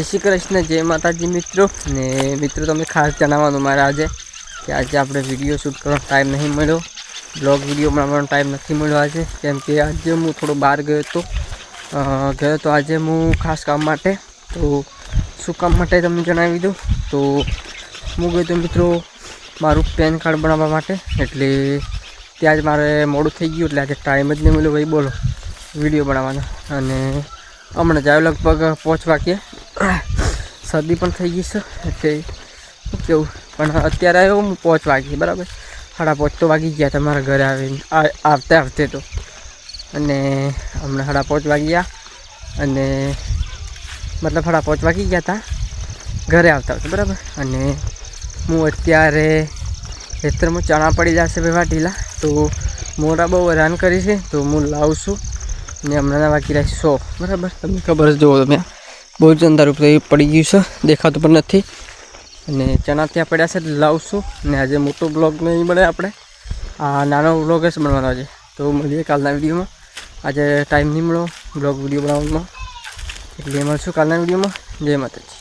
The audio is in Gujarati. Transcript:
જય શ્રી કૃષ્ણ, જય માતાજી મિત્રો. ને મિત્રો તમે ખાસ જણાવવાનું મારે આજે કે આજે આપણે વીડિયો શૂટ કરવાનો ટાઈમ નહીં મળ્યો. બ્લોગ વીડિયો બનાવવાનો ટાઈમ નથી મળ્યો આજે. કેમ કે આજે હું થોડો બહાર ગયો હતો. ગયો તો આજે હું ખાસ કામ માટે. તો શું કામ માટે તમને જણાવી દઉં? તો હું ગયો તો મિત્રો મારું પેન કાર્ડ બનાવવા માટે. એટલે ત્યાં જ મારે મોડું થઈ ગયું, એટલે આજે ટાઈમ જ નહીં મળ્યો. ભાઈ બોલો વીડિયો બનાવવાનો. અને હમણાં જ આવ્યો લગભગ પહોંચવા વાગ્યે. શરદી પણ થઈ ગઈ છે, એટલે કેવું. પણ અત્યારે આવ્યો હું પાંચ વાગી, બરાબર. સાડા પાંચ તો વાગી ગયા તમારા ઘરે આવીને. આવતે આવતે તો. અને હમણાં સાડા પાંચ વાગ્યા. અને મતલબ સાડા પાંચ વાગી ગયા હતા. ઘરે આવતા આવતા, બરાબર. અને હું અત્યારે ખેતરમાં ચણા પડી જશે ભાઈ વાટીલા. તો મોરા બહુ હેરાન કરી છે, તો હું લાવું છું. ને હમણાં વાગી રહ્યા સો, બરાબર. તમને ખબર જ જુઓ તમે. બહુ જ અંધારું પડી ગયું છે, દેખાતું પણ નથી. અને ચણા ત્યાં પડ્યા છે લાવશું. ને આજે મોટો બ્લોગ નહીં બને આપણે. આ નાનો બ્લોગ જ બનવાનો છે તો મળીએ કાલના વિડીયોમાં. આજે ટાઈમ નહીં મળ્યો બ્લોગ વીડિયો બનાવવામાં. એટલે મળશું કાલના વિડીયોમાં. જય માતાજી.